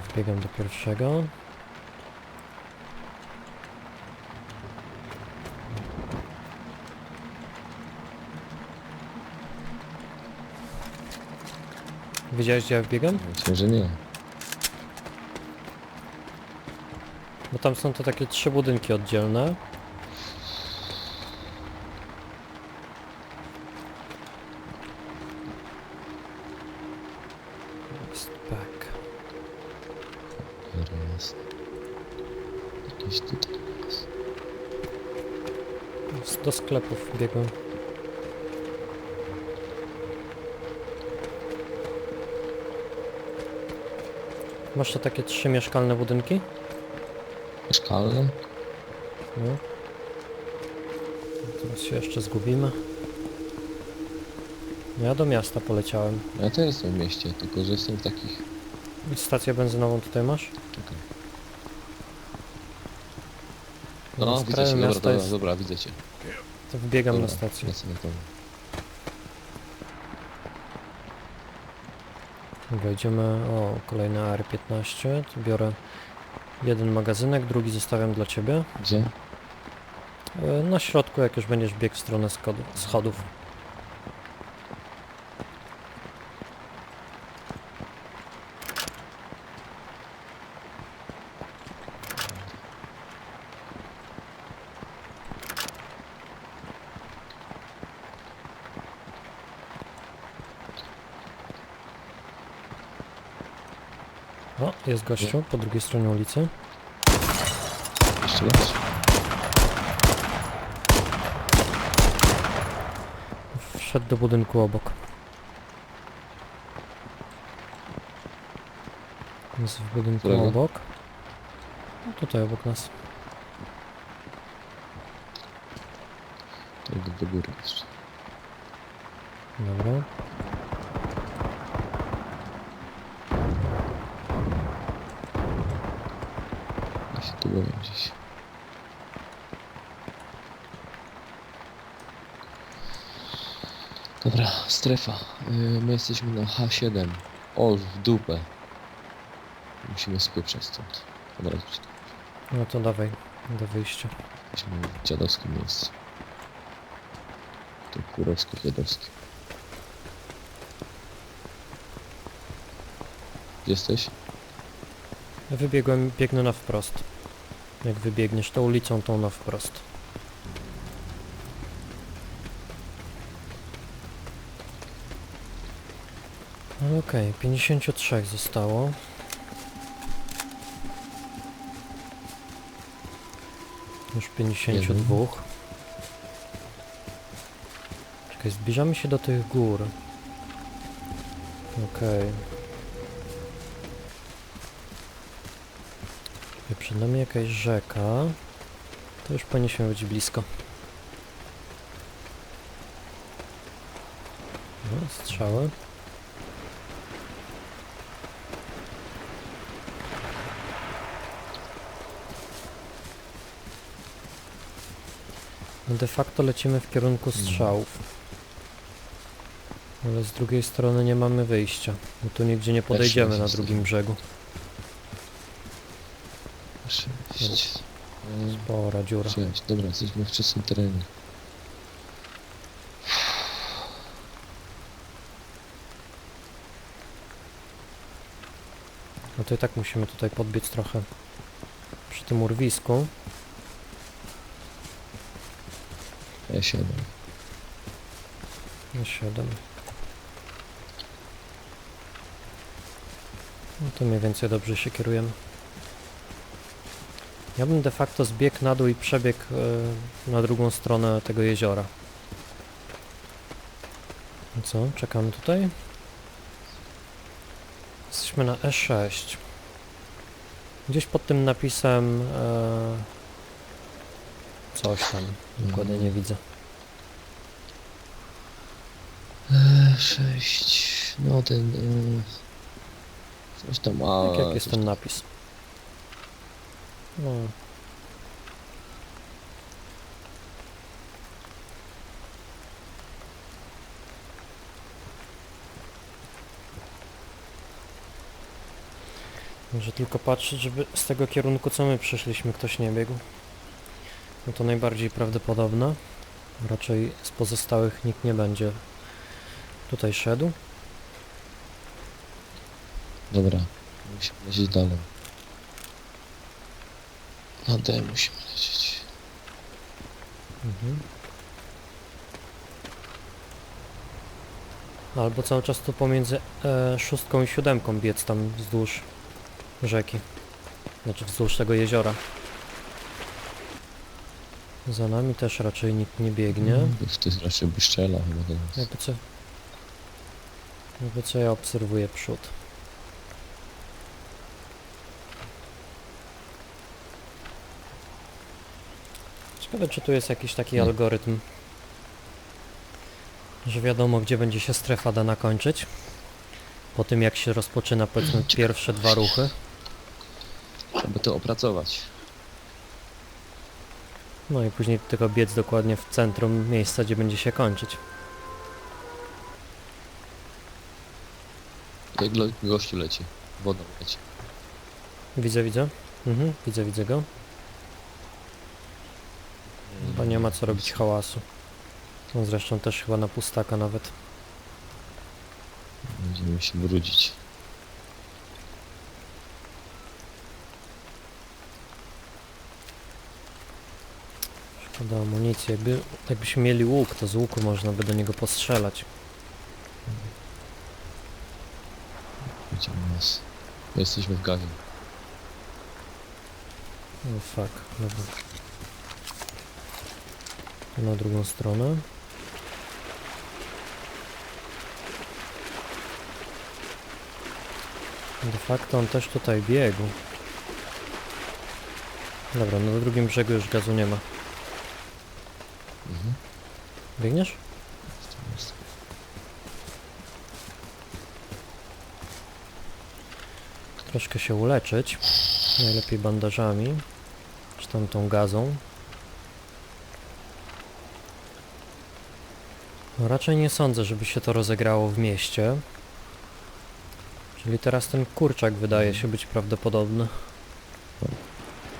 Dobra, wbiegam do pierwszego. Widziałeś gdzie ja wbiegam? Myślę, że nie. Bo tam są to takie trzy budynki oddzielne. Biegłem. Masz to takie trzy mieszkalne budynki? Mieszkalne? No. Teraz się jeszcze zgubimy. Ja do miasta poleciałem. Ja też jestem w mieście, tylko że jestem w takich... Stację benzynową tutaj masz? Czekaj. No, No, widzę cię, dobra, jest, dobra, widzę cię. To wbiegam Dobra, na stację. Wejdziemy, o, kolejny AR-15, tu biorę jeden magazynek, drugi zostawiam dla Ciebie. Gdzie? E, Na środku, jak już będziesz biegł w stronę schodów. O, jest gościu po drugiej stronie ulicy. Jeszcze raz? Wszedł do budynku obok. Jest w budynku Którego? obok. No tutaj obok nas. Idę do góry jeszcze. Dobra. Gdzieś. Dobra, strefa. Yy, my jesteśmy na H7. O, w dupę. Musimy spieprzać stąd. Od razu to No to dawaj, do wyjścia. Jesteśmy w dziadowskim miejscu. Tu kurowsko dziadowskie. Gdzie Jesteś? Wybiegłem, biegnę na wprost. Jak wybiegniesz tą ulicą, tą na wprost. Ale okej, 53 zostało. Już 52. Czekaj, zbliżamy się do tych gór. Okej. Czekaj, Przed nami jakaś rzeka. To już powinniśmy być blisko. No, strzały. No de facto lecimy w kierunku strzałów. Ale z drugiej strony nie mamy wyjścia. Bo tu nigdzie nie podejdziemy na drugim brzegu. Sześć. Spora dziura. Sześć. Dobra, jesteśmy w czystym terenie. No to i tak musimy tutaj podbiec trochę przy tym urwisku. E7. Na 7. No to mniej więcej dobrze się kierujemy. Ja bym de facto zbiegł na dół i przebiegł e, na drugą stronę tego jeziora. No co, czekamy tutaj? Jesteśmy na E6. Gdzieś pod tym napisem e, coś tam, dokładnie nie widzę. E6. No ten... E, coś tam, a... Tak jak jest ten napis. No. Może tylko patrzeć, żeby z tego kierunku, co my przyszliśmy, ktoś nie biegł. No to najbardziej prawdopodobne. Raczej z pozostałych nikt nie będzie tutaj szedł. Dobra, musimy lecieć dalej. Na D musimy lecieć. Mhm. Albo cały czas tu pomiędzy e, szóstką i siódemką biec tam wzdłuż rzeki. Znaczy wzdłuż tego jeziora. Za nami też raczej nikt nie biegnie. W tych raczej by szczela chyba teraz. Jakby co... Jakby co ja obserwuję przód. Ciekawe czy tu jest jakiś taki Nie. algorytm, że wiadomo gdzie będzie się strefa dana kończyć. Po tym jak się rozpoczyna powiedzmy Ciekawe pierwsze dwa ruchy. Trzeba to opracować. No i później tylko biec dokładnie w centrum miejsca gdzie będzie się kończyć. Jak gościu leci. Woda leci. Widzę, widzę. Mhm, widzę, widzę go. Chyba nie ma co robić hałasu. On zresztą też chyba na pustaka nawet. Będziemy się brudzić. Szkoda amunicji. Jakby, jakbyśmy mieli łuk, to z łuku można by do niego postrzelać. Będziemy nas. Jesteśmy w gazie. No fuck, dobra. Na drugą stronę. De facto on też tutaj biegł. Dobra, no na drugim brzegu już gazu nie ma. Mhm. Biegniesz? Troszkę się uleczyć. Najlepiej bandażami. Czy tam tą gazą. Raczej nie sądzę, żeby się to rozegrało w mieście. Czyli teraz ten kurczak wydaje się być prawdopodobny.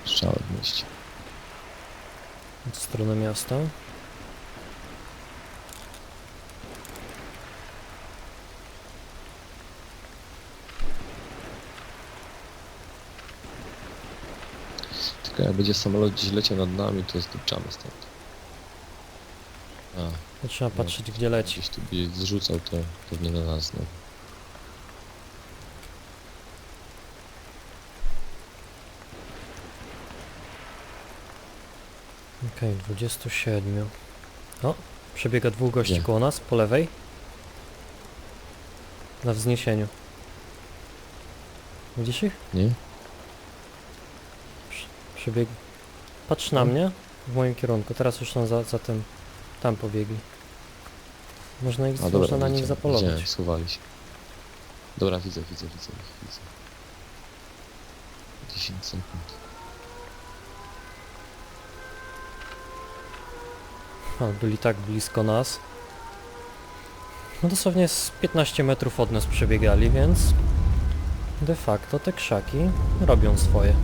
Strzały w mieście. Od strony miasta. Tylko jak będzie samolot gdzieś leciał nad nami, to zdupczamy stąd. A, To trzeba No. patrzeć gdzie leci. gdzieś tu by zrzucał, to pewnie na nas no. Okej, 27. O, przebiega dwóch gości Gdzie? koło nas, po lewej. Na wzniesieniu. Widzisz ich? Nie? Przebieg... Patrz na No. mnie, w moim kierunku. Teraz już są za, za tym... Tam pobiegli. Można, ich, A dobra, można na nich widziałem, zapolować. schowali się. Dobra, widzę, widzę, widzę, ich, widzę. 10 sekund. A, byli tak blisko nas. No dosłownie z 15 metrów od nas przebiegali, więc de facto te krzaki robią swoje.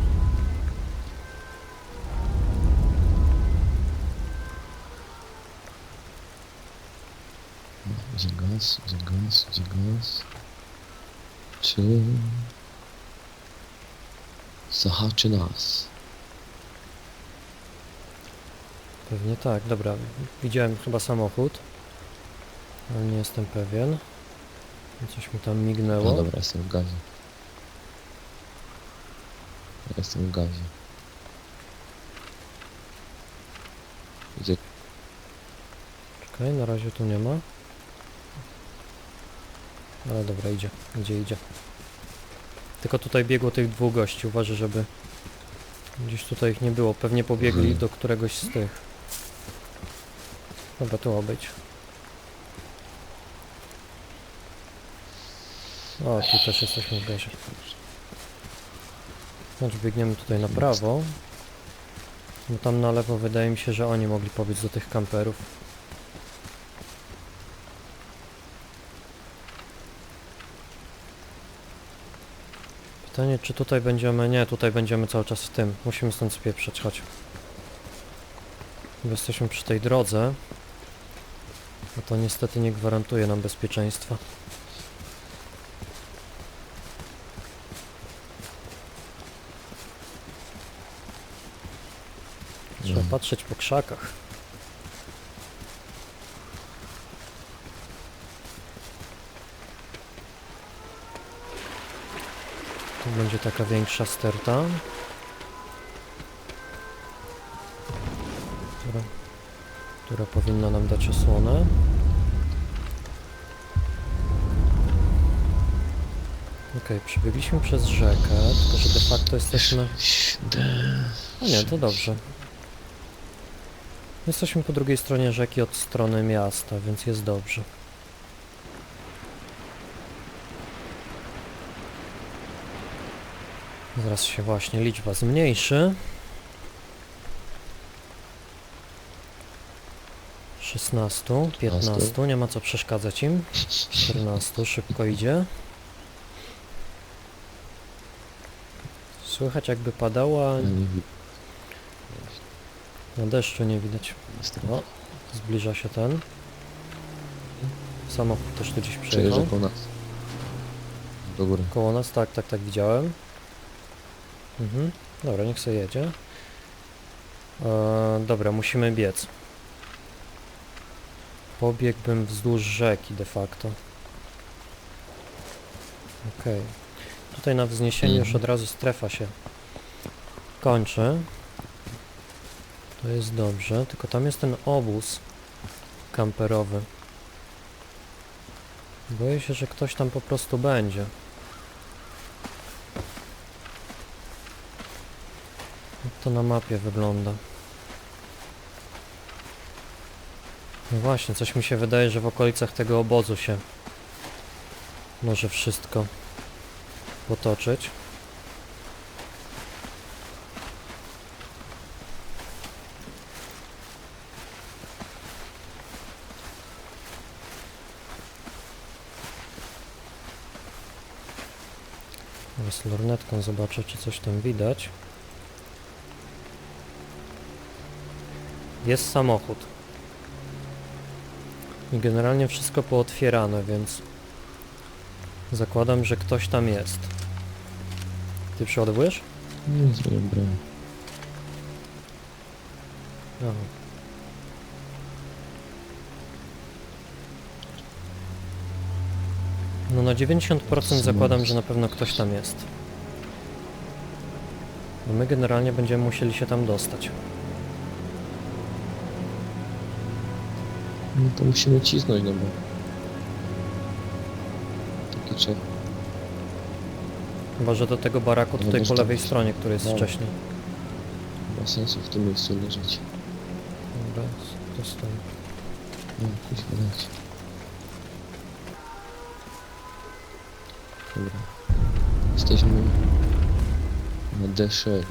Gaz, gdzie gaz, gdzie gaz? Czy... Zahaczy nas? Pewnie tak, dobra. Widziałem chyba samochód, ale nie jestem pewien. Coś mi tam No mignęło. dobra, jestem w gazie. Jestem w gazie. Gdzie Czekaj, na razie tu nie ma. Ale dobra, idzie, idzie, idzie. Tylko tutaj biegło tych dwóch gości, uważaj, żeby gdzieś tutaj ich nie było. Pewnie pobiegli Mhm. do któregoś z tych. Dobra, tu ma być. O, tu też jesteśmy w gazie. Znaczy biegniemy tutaj na prawo. No tam na lewo wydaje mi się, że oni mogli pobiec do tych kamperów. Pytanie, czy tutaj będziemy... Nie, tutaj będziemy cały czas w tym. Musimy stąd spieprzeć, chodź. Bo jesteśmy przy tej drodze. No to niestety nie gwarantuje nam bezpieczeństwa. Trzeba No. patrzeć po krzakach. Będzie taka większa sterta. Która, która powinna nam dać osłonę. Okej, przebiegliśmy przez rzekę, tylko że de facto jesteśmy... A nie, to dobrze. Jesteśmy po drugiej stronie rzeki od strony miasta, więc jest dobrze. Zaraz się właśnie liczba zmniejszy. 16, 15, nie ma co przeszkadzać im. 14, szybko idzie. Słychać jakby padała, na deszczu nie widać. O, zbliża się ten. Samochód też tu gdzieś Przejeżdża przejechał. po nas. Do góry. Koło nas, tak, tak, tak, widziałem. Mhm. Dobra, niech sobie jedzie. E, dobra, musimy biec. Pobiegłbym wzdłuż rzeki de facto. Okej. Tutaj na wzniesieniu już Mhm. od razu strefa się kończy. To jest dobrze, tylko tam jest ten obóz kamperowy. Boję się, że ktoś tam po prostu będzie. To na mapie wygląda? No właśnie, coś mi się wydaje, że w okolicach tego obozu się może wszystko potoczyć. Teraz lornetką zobaczę, czy coś tam widać. Jest samochód. I generalnie wszystko pootwierane, więc zakładam, że ktoś tam jest. Ty przeładowujesz? Nie, zmieniam broń. Aha. No na 90% zakładam, że na pewno ktoś tam jest. No my generalnie będziemy musieli się tam dostać. No to musimy cisnąć, no bo... Taki czek. Chyba, że do tego baraku No tutaj po dostać. lewej stronie, który jest Dobra. wcześniej. Nie ma sensu w tym miejscu leżeć. Dobra, to stoi. No, kuźwa dać. Dobra. Jesteśmy na D6.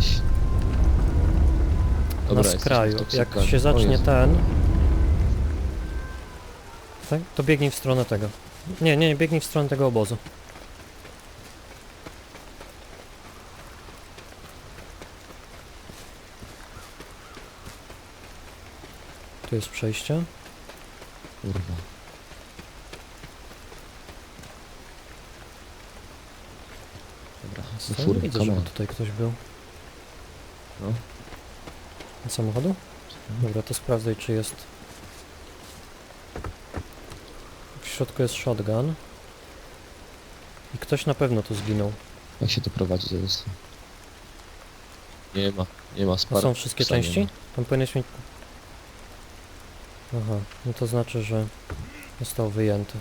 Na jesteśmy w skraju. Jak się zacznie ten... Tak? To biegnij w stronę tego. Nie, nie, nie, biegnij w stronę tego obozu. Tu jest przejście. Kurwa. Dobra, Co? widzę, come żeby on. tutaj ktoś był. No. Od samochodu? Dobra, to sprawdzaj, czy jest... W środku jest shotgun. I ktoś na pewno tu zginął. Jak się to prowadzi zaraz? Nie ma, nie ma spar. są wszystkie psa nie części? ma. Tam powinieneś mieć... Aha, no to znaczy, że został wyjęty.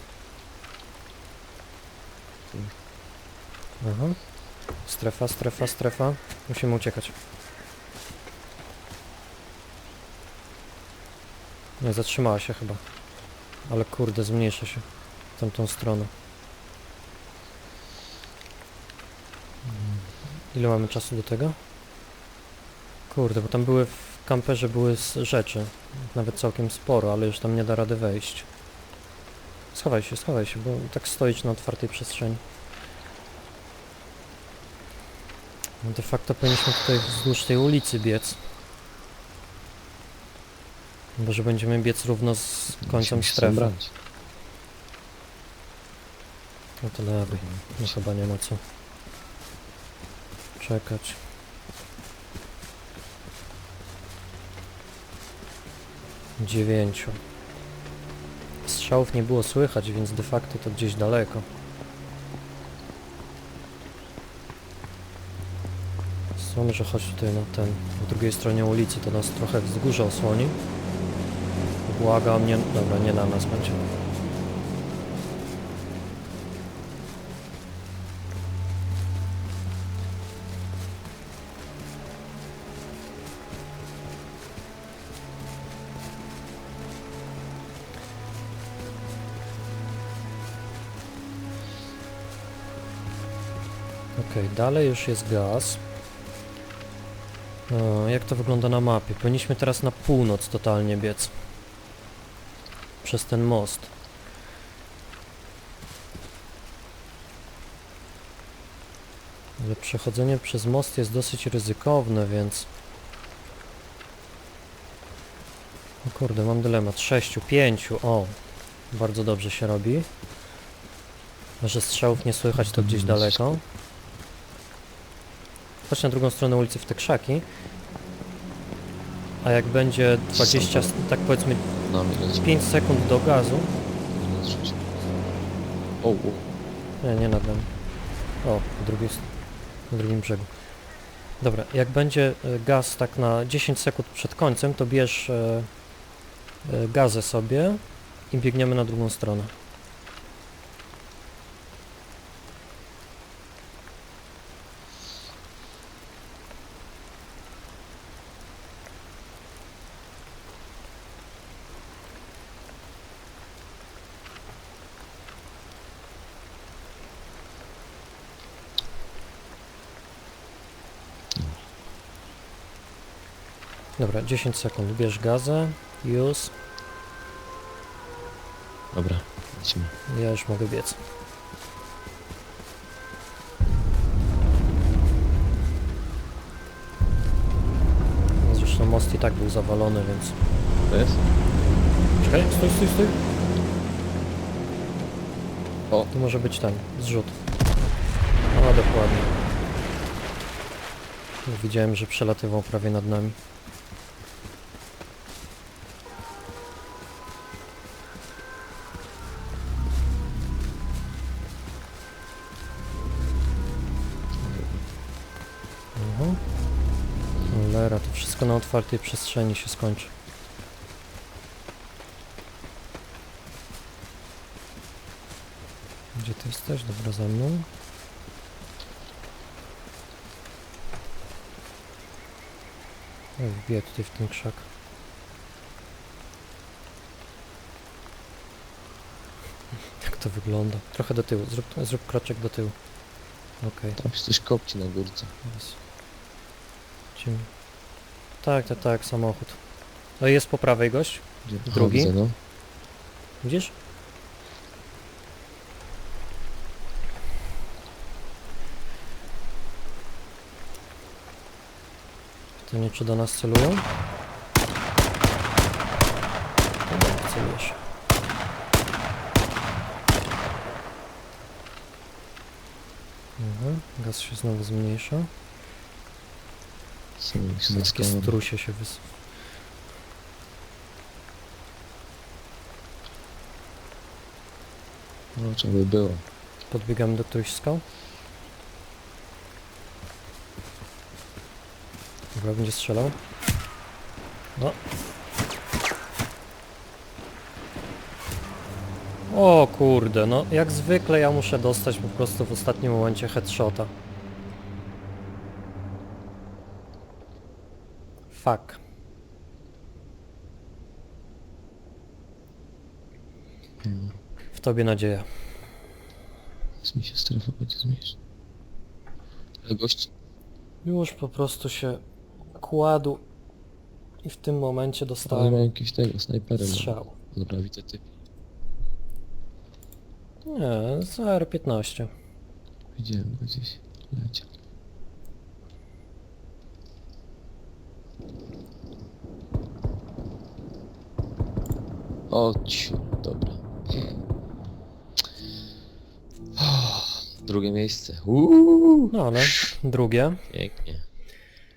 Aha. Strefa, strefa, strefa. Musimy uciekać. Nie, zatrzymała się chyba. Ale kurde, zmniejsza się w tamtą stronę. Ile mamy czasu do tego? Kurde, bo tam były w kamperze były rzeczy. Nawet całkiem sporo, ale już tam nie da rady wejść. Schowaj się, schowaj się, bo tak stoić na otwartej przestrzeni. No de facto powinniśmy tutaj wzdłuż tej ulicy biec. Bo że będziemy biec równo z końcem strefy. No to lewej. No chyba nie ma co czekać. Dziewięciu. Strzałów nie było słychać, więc de facto to gdzieś daleko. Co może chodź tutaj na ten, po drugiej stronie ulicy, to nas trochę wzgórze osłoni. Błagam, nie, dobra, nie na nas będzie. Okej, dalej już jest gaz. O, jak to wygląda na mapie? Powinniśmy teraz na północ totalnie biec. Przez ten most. Ale przechodzenie przez most jest dosyć ryzykowne, więc... O kurde, mam dylemat. Sześciu, pięciu, o! Bardzo dobrze się robi. Że strzałów nie słychać to gdzieś daleko. Chodź na drugą stronę ulicy w te krzaki. A jak będzie 20, s- tak powiedzmy Na mnie leci. 5 sekund do gazu. O, o. Nie, nie nad nami. O, po drugiej, s- na drugim brzegu. Dobra, jak będzie e, gaz tak na 10 sekund przed końcem, to bierz e, e, gazę sobie i biegniemy na drugą stronę. Dobra, 10 sekund. Bierz gazę. Już. Dobra, lecimy. Ja już mogę biec. No Zresztą most i tak był zawalony, więc... To jest? Czekaj, stój, stój, stój. O. Tu może być ten, zrzut. No, dokładnie. Widziałem, że przelatywał prawie nad nami. Otwartej przestrzeni się skończy. Gdzie ty jesteś? Dobra, za mną. Oj, wbiję tutaj w ten krzak. Jak to wygląda? Trochę do tyłu, zrób, zrób kroczek do tyłu. Okej. Tam się coś kopci na górce. Lecimy. Tak, tak, tak, samochód. No jest po prawej gość. Gdzie? Drugi? Widzę, no. Widzisz? Pytanie, czy do nas celują? Dobra, celujesz. Mhm, gaz się znowu zmniejsza. Jakieś Takie strusie się wys... No, trzeba by było. Podbiegamy do którychś skał? Dobra, będzie strzelał. No. O kurde, no jak zwykle ja muszę dostać po prostu w ostatnim momencie headshota. Fuck. No. W tobie nadzieja. Teraz mi się strefa będzie. Ale gość... Już po prostu się kładł i w tym momencie Ale dostałem ma jakieś tego, snajpery. ma. strzał. Dobra, widzę typ. Nie, z AR-15. Widziałem go gdzieś. Leciał. O ciu, dobra. Drugie miejsce. Uuu, No ale drugie, pięknie.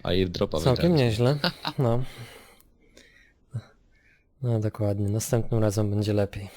A airdropa całkiem wygraliśmy. nieźle. No. No dokładnie, następnym razem będzie lepiej.